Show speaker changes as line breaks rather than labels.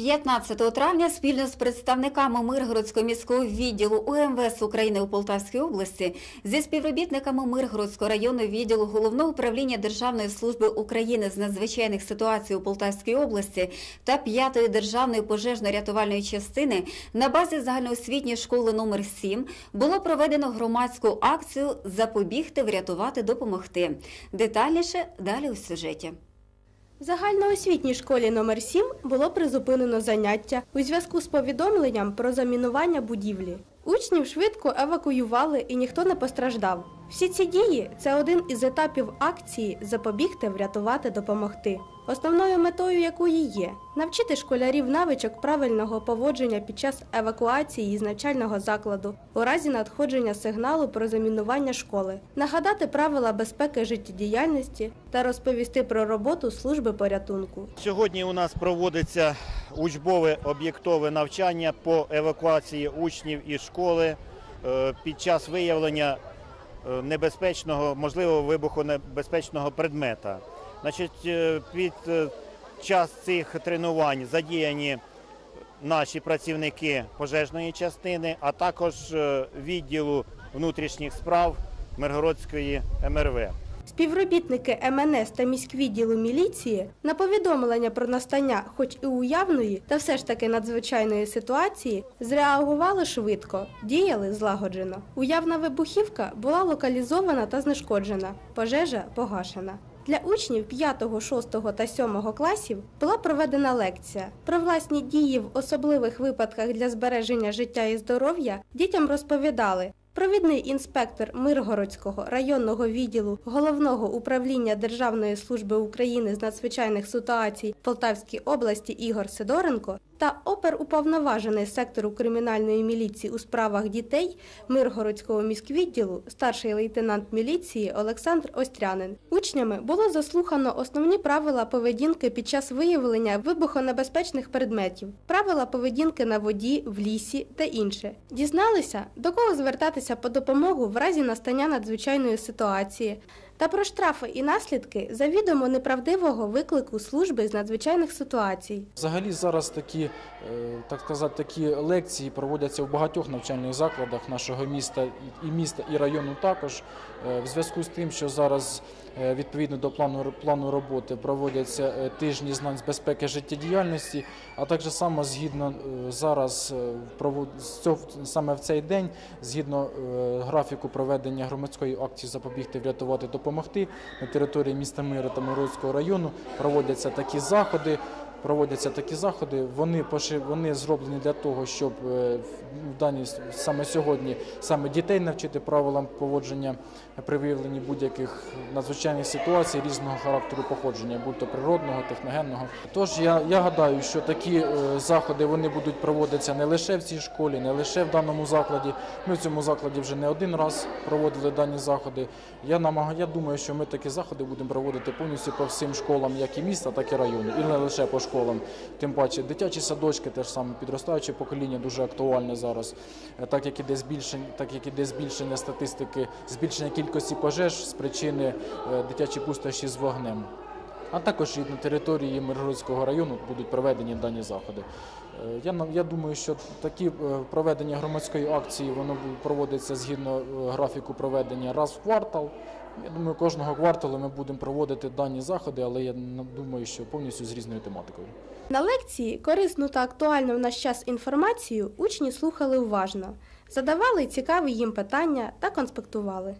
15 травня спільно з представниками Миргородського міського відділу УМВС України у Полтавській області зі співробітниками Миргородського районного відділу Головного управління Державної служби України з надзвичайних ситуацій у Полтавській області та 5-ї державної пожежно-рятувальної частини на базі загальноосвітньої школи номер 7 було проведено громадську акцію Запобігти, врятувати, допомогти. Детальніше далі у сюжеті.
В загальноосвітній школі номер 7 було призупинено заняття у зв'язку з повідомленням про замінування будівлі. Учнів швидко евакуювали і ніхто не постраждав. Всі ці дії це один із етапів акції Запобігти, врятувати, допомогти. Основною метою якої є навчити школярів навичок правильного поводження під час евакуації з навчального закладу у разі надходження сигналу про замінування школи, нагадати правила безпеки життєдіяльності та розповісти про роботу служби порятунку.
Сьогодні у нас проводиться учбове об'єктове навчання по евакуації учнів із школи е, під час виявлення небезпечного, можливо, вибухонебезпечного предмета. Значить, е, під е, час цих тренувань задіяні наші працівники пожежної частини, а також е, відділу внутрішніх справ Миргородської МРВ.
Співробітники МНС та міськвідділу міліції на повідомлення про настання, хоч і уявної, та все ж таки надзвичайної ситуації, зреагували швидко, діяли злагоджено. Уявна вибухівка була локалізована та знешкоджена, пожежа погашена. Для учнів 5, 6 та 7 класів була проведена лекція. Про власні дії в особливих випадках для збереження життя і здоров'я дітям розповідали Провідний інспектор Миргородського районного відділу Головного управління Державної служби України з надзвичайних ситуацій Полтавській області Ігор Сидоренко та оперуповноважений сектору кримінальної міліції у справах дітей Миргородського міськвідділу старший лейтенант міліції Олександр Острянин. Учнями було заслухано основні правила поведінки під час виявлення вибухонебезпечних предметів, правила поведінки на воді, в лісі та інше. Дізналися, до кого звертатися по допомогу в разі настання надзвичайної ситуації. Та про штрафи і наслідки завідомо неправдивого виклику служби з надзвичайних ситуацій.
Взагалі зараз такі, е, так сказати, такі лекції проводяться в багатьох навчальних закладах нашого міста і- міста, і району також. Е, В зв'язку з тим, що зараз е, відповідно до плану плану роботи проводяться тижні знань з безпеки життєдіяльності, а також само згідно зараз саме в цей день, згідно графіку проведення громадської акції запобігти, врятувати, допомогти на території міста Мира та Миродського району проводяться такі заходи. Проводяться такі заходи. Вони вони зроблені для того, щоб е, в даній с- саме сьогодні саме дітей навчити правилам поводження при виявленні будь-яких надзвичайних ситуацій різного характеру походження, будь то природного, техногенного. Тож я, я гадаю, що такі е, заходи вони будуть проводитися не лише в цій школі, не лише в даному закладі. Ми в цьому закладі вже не один раз проводили дані заходи. Я намагаю, я думаю, що ми такі заходи будемо проводити повністю по всім школам, як і міста, так і району, і не лише по школам. Тим паче дитячі садочки, теж саме підростаюче покоління дуже актуальне зараз, Е, так як іде збільшення, так як іде збільшення статистики, збільшення кількості пожеж з причини е, дитячі пустощі з вогнем. А також і на території Миргородського району будуть проведені дані заходи. Е, Я, я думаю, що такі е, проведення громадської акції воно проводиться згідно е, графіку проведення раз в квартал. Я думаю, кожного кварталу ми будемо проводити дані заходи, але я думаю, що повністю з різною тематикою.
На лекції корисну та актуальну в наш час інформацію учні слухали уважно, задавали цікаві їм питання та конспектували.